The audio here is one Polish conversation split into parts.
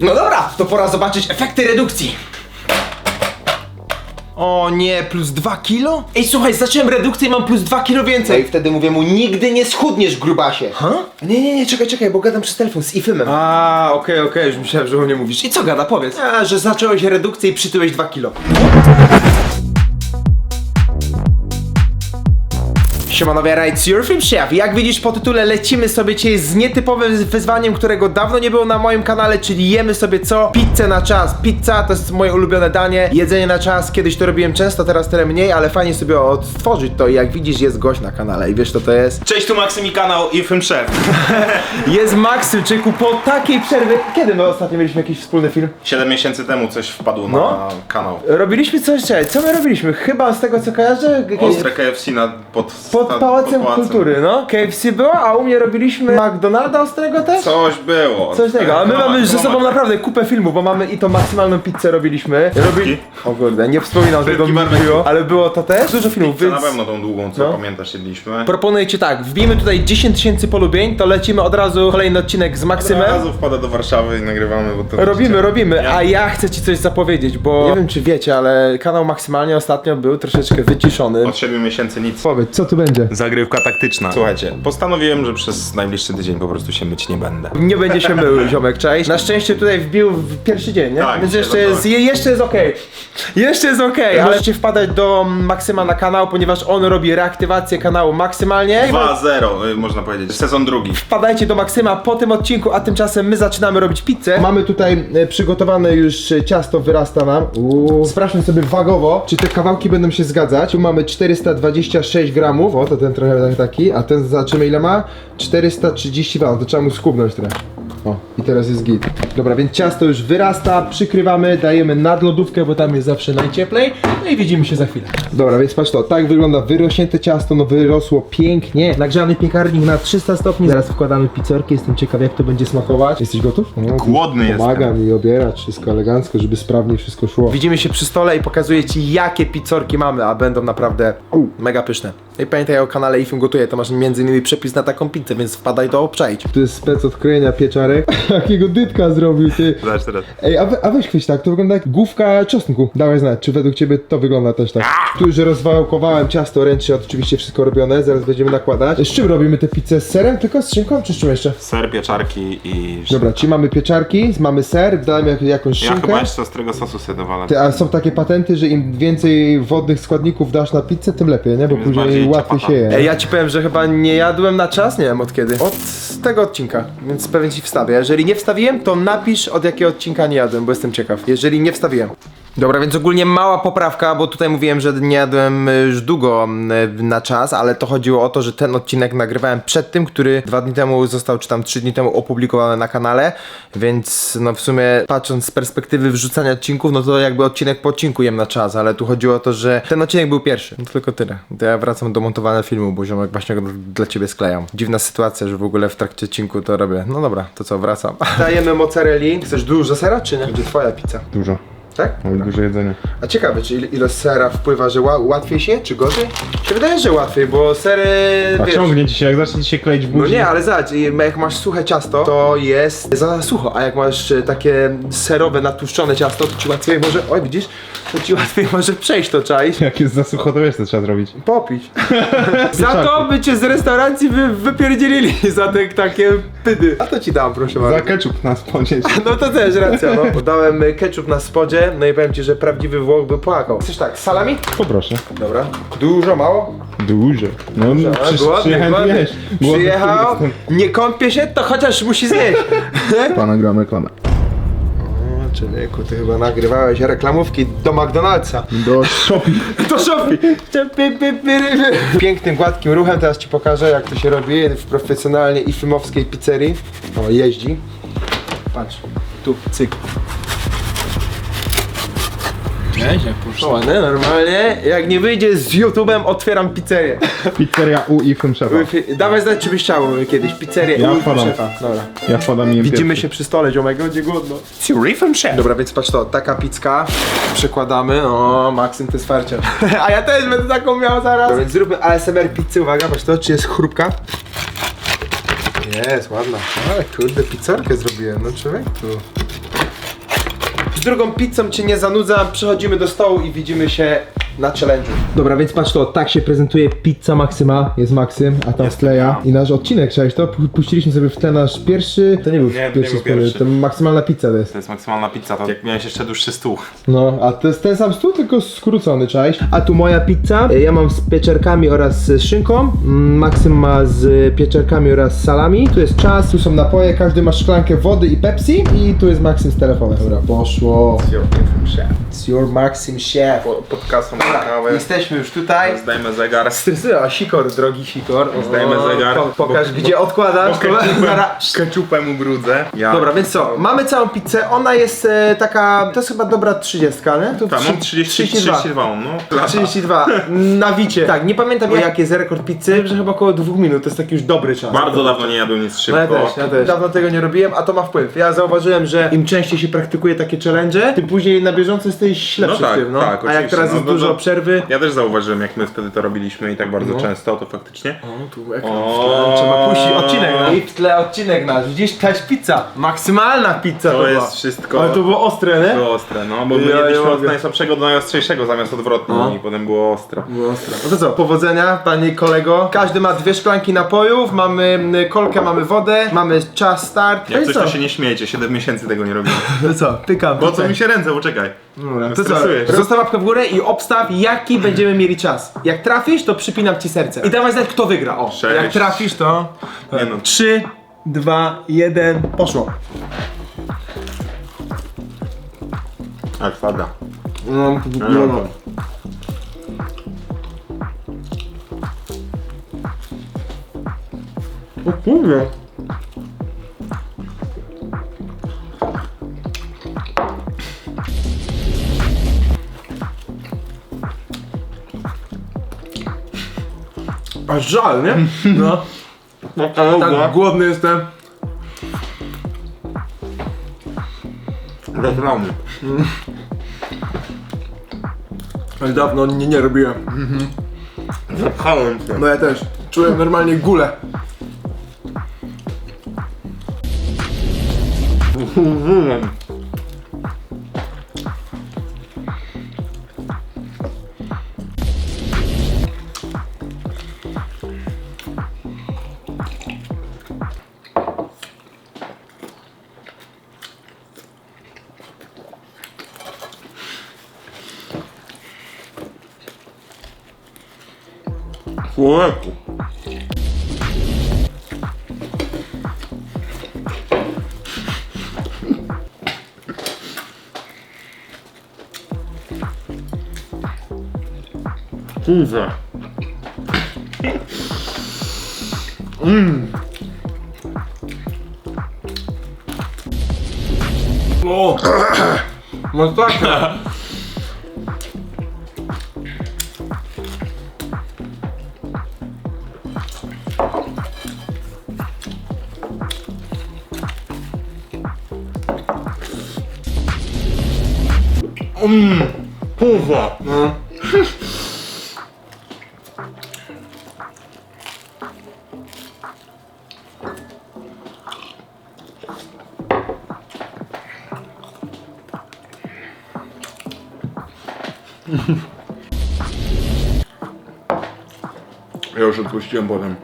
No dobra, to pora zobaczyć efekty redukcji. O nie, plus 2 kilo? Ej, słuchaj, zacząłem redukcję i mam plus 2 kilo więcej. I wtedy mówię mu, nigdy nie schudniesz, grubasie. Ha? Nie, nie, nie, czekaj, czekaj, bo gadam przez telefon z Ifymem. A, okej, okej, już myślałem, że o mnie mówisz. I co gada, powiedz? A, że zacząłeś redukcję i przytyłeś 2 kilo. Siemanowie, Right Your Film Chef. Jak widzisz po tytule lecimy sobie dzisiaj z nietypowym wyzwaniem, którego dawno nie było na moim kanale, czyli jemy sobie co? Pizzę na czas. Pizza to jest moje ulubione danie. Jedzenie na czas, kiedyś to robiłem często, teraz tyle mniej, ale fajnie sobie odtworzyć to i jak widzisz jest gość na kanale i wiesz co to jest? Cześć, tu Maksym i kanał i Film Chef. Jest Maksymczyku po takiej przerwie. Kiedy my ostatnio mieliśmy jakiś wspólny film? 7 miesięcy temu coś wpadło No. na kanał. Robiliśmy coś, czekaj, co my robiliśmy? Chyba z tego co kojarzę... Ostre KFC na, pod, Pod sta- Pałacem pod Kultury, no. KFC było, a u mnie robiliśmy McDonalda ostrego też? Coś było. Coś tego, a my No, mamy ze sobą no, naprawdę kupę filmów, bo mamy i tą maksymalną pizzę robiliśmy. Robili... O kurde, nie wspominam Frytki mi barbecue. było, ale było to też. Dużo filmów, więc... na pewno tą długą, co No. pamiętasz, jedliśmy. Proponuję ci tak, wbijmy tutaj 10 tysięcy polubień, to lecimy od razu kolejny odcinek z Maksymem. razu wpada do Warszawy i nagrywamy, bo to... Robimy, robimy, a Ja- ja chcę ci coś zapowiedzieć, bo nie wiem czy wiecie, ale kanał maksymalnie ostatnio był troszeczkę wyciszony. Od 7 miesięcy nic. Powiedz, co tu będzie? Zagrywka taktyczna. Słuchajcie, postanowiłem, że przez najbliższy tydzień po prostu się myć nie będę. Nie będzie się mył, ziomek, cześć. Na szczęście tutaj wbił w pierwszy dzień, nie? Tak, Więc jeszcze jest, je, jeszcze jest okej. Jeszcze jest okej, ale możecie wpadać do Maksyma na kanał, ponieważ on robi reaktywację kanału maksymalnie. 2-0, y, można powiedzieć. Sezon drugi. Wpadajcie do Maksyma po tym odcinku, a tymczasem my zaczynamy robić pizzę. Mamy tutaj e, przygotowane już e, ciasto, wyrasta nam. Uuu. Sprawdźmy sobie wagowo, czy te kawałki będą się zgadzać. Tu mamy 426 gramów, o to ten trochę tak- taki, a ten zobaczymy ile ma? 432, no to trzeba mu skubnąć trochę. O, i teraz jest git. Dobra, więc ciasto już wyrasta, przykrywamy, dajemy nad lodówkę, bo tam jest zawsze najcieplej. No i widzimy się za chwilę. Dobra, więc patrz to, tak wygląda wyrośnięte ciasto, no wyrosło pięknie. Nagrzany piekarnik na 300 stopni. Zaraz wkładamy pizzorki, jestem ciekaw jak to będzie smakować. Jesteś gotów? No, Głodny jestem. mi obierać wszystko elegancko, żeby sprawnie wszystko szło. Widzimy się przy stole i pokazuję ci jakie pizzorki mamy, a będą naprawdę u, mega pyszne. I pamiętaj o kanale Ifim Gotuje, to masz między innymi przepis na taką pizzę, więc wpadaj to obczaić. Tu jest spec od krojenia pieczarek. Jakiego dytka zrobił ty. Zobacz teraz. Ej, a, we, a weź chwyć tak, to wygląda jak główka czosnku. Dawaj znać, czy według ciebie to wygląda też tak. Tu już rozwałkowałem ciasto ręcznie, oczywiście wszystko robione, zaraz będziemy nakładać. Z czym robimy tę pizzę? Z serem tylko? Z szynką czy z czym jeszcze? Ser, pieczarki i... Dobra, czyli mamy pieczarki, mamy ser, dajemy jak, jakąś Ja szynkę. chyba jeszcze ostrego sosu sobie dowalę. Ty, a są takie patenty, że im więcej wodnych składników dasz na pizzę, tym lepiej, nie? Bo jest później bardziej łatwiej się je. Ej, ja ci powiem, że chyba nie jadłem na czas, nie wiem od kiedy. Od tego odcinka, więc pewnie ci wstawię. Jeżeli nie wstawiłem, to napisz od jakiego odcinka nie jadłem, bo jestem ciekaw. Jeżeli nie wstawiłem. Dobra, więc ogólnie mała poprawka, bo tutaj mówiłem, że nie jadłem już długo y, na czas, ale to chodziło o to, że ten odcinek nagrywałem przed tym, który dwa dni temu został, czy tam trzy dni temu opublikowany na kanale, więc no w sumie patrząc z perspektywy wrzucania odcinków, no to jakby odcinek po odcinku jem na czas, ale tu chodziło o to, że ten odcinek był pierwszy, no tylko tyle. To ja wracam do montowania filmu, bo ziomek właśnie go dla ciebie sklejam. Dziwna sytuacja, że w ogóle w trakcie odcinku to robię. No dobra, to co, wracam. Dajemy mozzarelli. Chcesz dużo sera, czy nie? Będzie twoja pizza. Dużo. Tak? Mam dużo jedzenia. A ciekawe, czy il- ilość sera wpływa, że ła- łatwiej się, czy gorzej? Się wydaje, że łatwiej, bo sery, A wiesz... ciągnie ci się, jak zacznie ci się kleić w No nie, ale zobacz, jak masz suche ciasto, to jest za sucho, a jak masz e, takie serowe, natłuszczone ciasto, to ci łatwiej może, oj widzisz, to ci łatwiej może przejść to czaić. Jak jest za sucho, to wiesz co trzeba zrobić. Popić. za to by cię z restauracji wy, wypierdzielili za te takie pydy. A to ci dam, proszę bardzo. Za ketchup nas ponieść. No to też racja, no. Podałem y, ketchup na spodzie, no i powiem ci, że prawdziwy Włoch by płakał. Chcesz tak, salami? Poproszę. Dobra. Dużo, mało? Dużo. No, no A, przysz, głodny, przyjechałem głodny. jeść. Głodny Przyjechał, jestem. nie kąpie się, to chociaż musi zjeść. Pana gramy reklamę. Człowieku, ty chyba nagrywałeś reklamówki do McDonald'sa. Do shopping. To Shopee. Pięknym, gładkim ruchem teraz ci pokażę, jak to się robi w profesjonalnie i filmowskiej pizzerii. O, jeździ. Patrz, tu, cyk. Jak poszło. Ładne, normalnie. Jak nie wyjdzie z YouTube'em, otwieram pizzerię. Pizzeria U i Film Szefa. Dawaj znać, czy byś chciał kiedyś pizzerię. Ja u wpadam. szefa. Dobra. Ja wpadam i jem Widzimy pierwszy. się przy stole, ziomek, będzie głodno. Surifem Chef. Dobra, więc patrz to, taka pizzka, przekładamy, o, Maksym to jest farcia. A ja też będę taką miał zaraz. Dobra, więc zróbmy ASMR pizzy, uwaga, patrz to, czy jest chrupka? Jest, ładna. Ale kurde, pizzorkę zrobiłem, no człowieku. Drugą pizzą cię nie zanudzam, przechodzimy do stołu i widzimy się na challenge'u. Dobra, więc patrz to, tak się prezentuje pizza Maksyma. Jest Maksym, a tam Stleja. I nasz odcinek, chciałeś to? Pu- Puściliśmy sobie w tle nasz pierwszy... To nie był Nie, to nie pierwszy, był wspólny, pierwszy. to maksymalna pizza to jest. To jest maksymalna pizza, to jak miałeś jeszcze dłuższy stół. No, a to jest ten sam stół, tylko skrócony, cześć. A tu moja pizza. Ja mam z pieczarkami oraz z szynką. Mm, Maksym ma z pieczarkami oraz z salami. Tu jest czas, tu są napoje, każdy ma szklankę wody i Pepsi. I tu jest Maksym z telefonem. Dobra, poszło. It's your Maxim chef. Pod kasą kawę. Jesteśmy już tutaj. Zdajmy zegar. Stresuję, a sikor, drogi sikor. Zdajmy zegar. Po, pokaż, Bo- gdzie odkładasz. to- zaraz- Keczupem ubrudzę. Ja. Dobra, więc co, mamy całą pizzę, ona jest e, taka, to jest chyba dobra 30, nie? To Tam trzy- mam 30, 32. 32, no. 32, na wicie. Tak, nie pamiętam jaki jest rekord pizzy, że chyba około dwóch minut, to jest taki już dobry czas. Bardzo dawno nie jadłem nic No ja szybko. też, ja też. Dawno tego nie robiłem, a to ma wpływ. Ja zauważyłem, że im częściej się praktykuje takie challenge, tym później na bieżąco jesteś ślepszy No tak, w tym, no. tak, a jak teraz No, jest no, dużo no. przerwy... Ja też zauważyłem, jak my wtedy to robiliśmy i tak bardzo No. często, to faktycznie. O, tu ekran O. trzeba puścić odcinek, no. I w tle odcinek nasz, widzisz, taś pizza, maksymalna pizza to, To była. jest wszystko. Ale to było ostre, nie? Było ostre, no, bo my Ja jedliśmy od najsłabszego do najostrzejszego zamiast odwrotnie No. i potem było ostro. Było ostre. No to co, powodzenia, panie kolego. Każdy ma dwie szklanki napojów, mamy kolkę, mamy wodę, mamy czas start. No Jak i coś co? to się nie śmiejcie, 7 miesięcy tego nie robiłem. No co, pykam. Po co mi się ręce, poczekaj. Dobra, No to co, stresujesz. zostaw łapkę w górę i obstaw jaki będziemy mieli czas. Jak trafisz, to przypinam ci serce. I dawaj znać kto wygra, o. Sześć. Jak trafisz, to... Nie no. 3, 2, 1, poszło. A twarda. No, No, no, no. no. O kurde. Aż żal, nie? No. Tak głodny jestem. Zaczynamy. Ale dawno nie, nie robiłem. Zapchałem się. No ja też. Czułem normalnie gulę. Człowieku. Kurwa. O! Masakra! Kurwa. No. Ja już odpuściłem potem.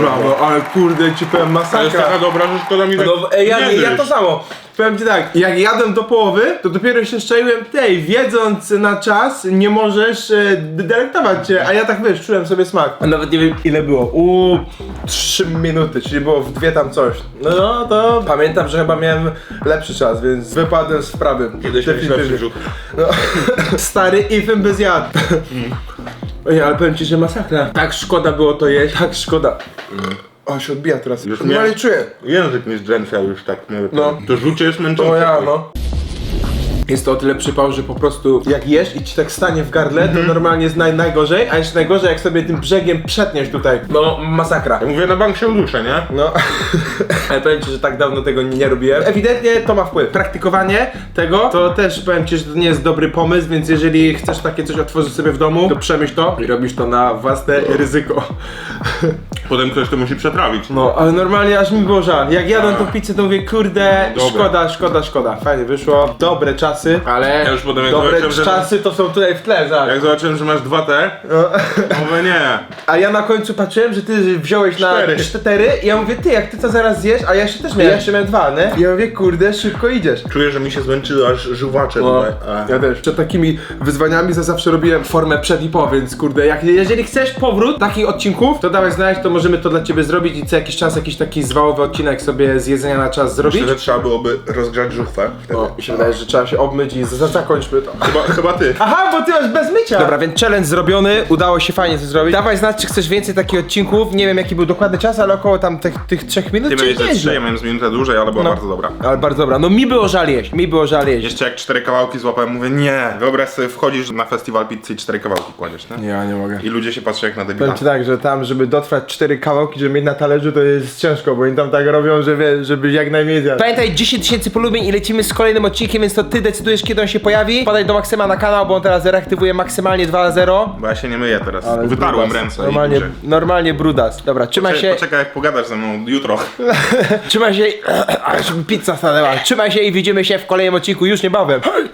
Brawo, ale kurde ci powiem To jest taka dobra, że szkoda mi tak No, ej, ja, nie ja to samo. Powiem ci tak, jak jadłem do połowy, to dopiero się szczaiłem, tej, wiedząc na czas, nie możesz e, delektować się, a ja tak wiesz, czułem sobie smak. A nawet nie wiem ile było, uuu, 3 minuty, czyli było w dwie tam coś. No to pamiętam, że chyba miałem lepszy czas, więc wypadłem z prawy. Kiedyś miałeś lepszy rzut. No, stary ifem bez jad. Ej, ale powiem ci, że masakra. Tak szkoda było to jeść, tak szkoda. O, się odbija teraz. Już Normalnie miałem- czuję. Język mi zdrzętwia już tak. Nie, No. to, to rzucie jest męczące. O ja, chuj. no. Jest to o tyle przypał, że po prostu jak jesz i ci tak stanie w gardle, to normalnie jest naj, najgorzej, a jeszcze najgorzej jak sobie tym brzegiem przetniesz tutaj. No, masakra. Ja mówię, na bank się uduszę, nie? No, ale powiem ci, że tak dawno tego nie robiłem. Ewidentnie to ma wpływ. Praktykowanie tego to też powiem ci, że to nie jest dobry pomysł, więc jeżeli chcesz takie coś otworzyć sobie w domu, to przemyśl to i robisz to na własne ryzyko. Potem ktoś to musi przetrawić. No, ale normalnie aż mi było żal. Jak jadłem tą pizzę, to mówię, kurde, Dobra. szkoda, szkoda, szkoda. Fajnie wyszło, dobre czasy, ale Ja już potem jak dobre zobaczyłem, że- czasy to są tutaj w tle, zobacz. Jak zobaczyłem, że masz dwa te, mówię nie. A ja na końcu patrzyłem, że ty wziąłeś na Cztery. cztery i ja mówię, ty, jak ty to zaraz zjesz, a ja jeszcze też miałem, ja jeszcze miałem dwa, nie? I ja mówię, kurde, szybko idziesz. Czuję, że mi się zmęczyły aż żuwacze No, tutaj. ja też. Przed takimi wyzwaniami za zawsze robiłem formę przed i po, więc kurde, jak, jeżeli chcesz powrót takich odcinków, to dawaj znać, to możemy to dla ciebie zrobić i co jakiś czas jakiś taki zwałowy odcinek sobie z jedzenia na czas zrobić. Myślę, że trzeba byłoby rozgrzać żuchwę. wtedy. No, mi się wydaje, że trzeba się obmyć i za- zakończmy to. Chyba, chyba ty. Aha, bo ty masz bez mycia! Dobra, więc challenge zrobiony, udało się fajnie to zrobić. Dawaj znać, czy chcesz więcej takich odcinków. Nie wiem jaki był dokładny czas, ale około tam tych, tych trzech minut. Ty czyli miałeś ze nieźle. trzy, ja miałem z minutę dłużej, ale była No. bardzo dobra. Ale bardzo dobra. No mi było żal jeść, mi było żal jeść. Jeszcze jak cztery kawałki złapałem, mówię nie. Wyobraź sobie, wchodzisz na festiwal pizzy i cztery kawałki kładziesz, nie? Ja nie mogę. I ludzie się patrzą jak na debila. Powiem ci tak, że tam, żeby dotrwać cztery kawałki, żeby mieć na talerzu, to jest ciężko, bo oni tam tak robią, że żeby jak najmniej zjadł. Pamiętaj, 10 tysięcy polubień i lecimy z kolejnym odcinkiem, więc to ty decydujesz, kiedy on się pojawi. Podaj do Maksyma na kanał, bo on teraz reaktywuje maksymalnie 2-0. Bo ja się nie myję teraz. Ale Wytarłem brudas. ręce Normalnie, i buzię. normalnie brudas. Dobra, trzymaj się, Poczekaj jak pogadasz ze mną jutro. trzymaj się, aż mi pizza stanęła. Trzymaj się i widzimy się w kolejnym odcinku już niebawem. Hej!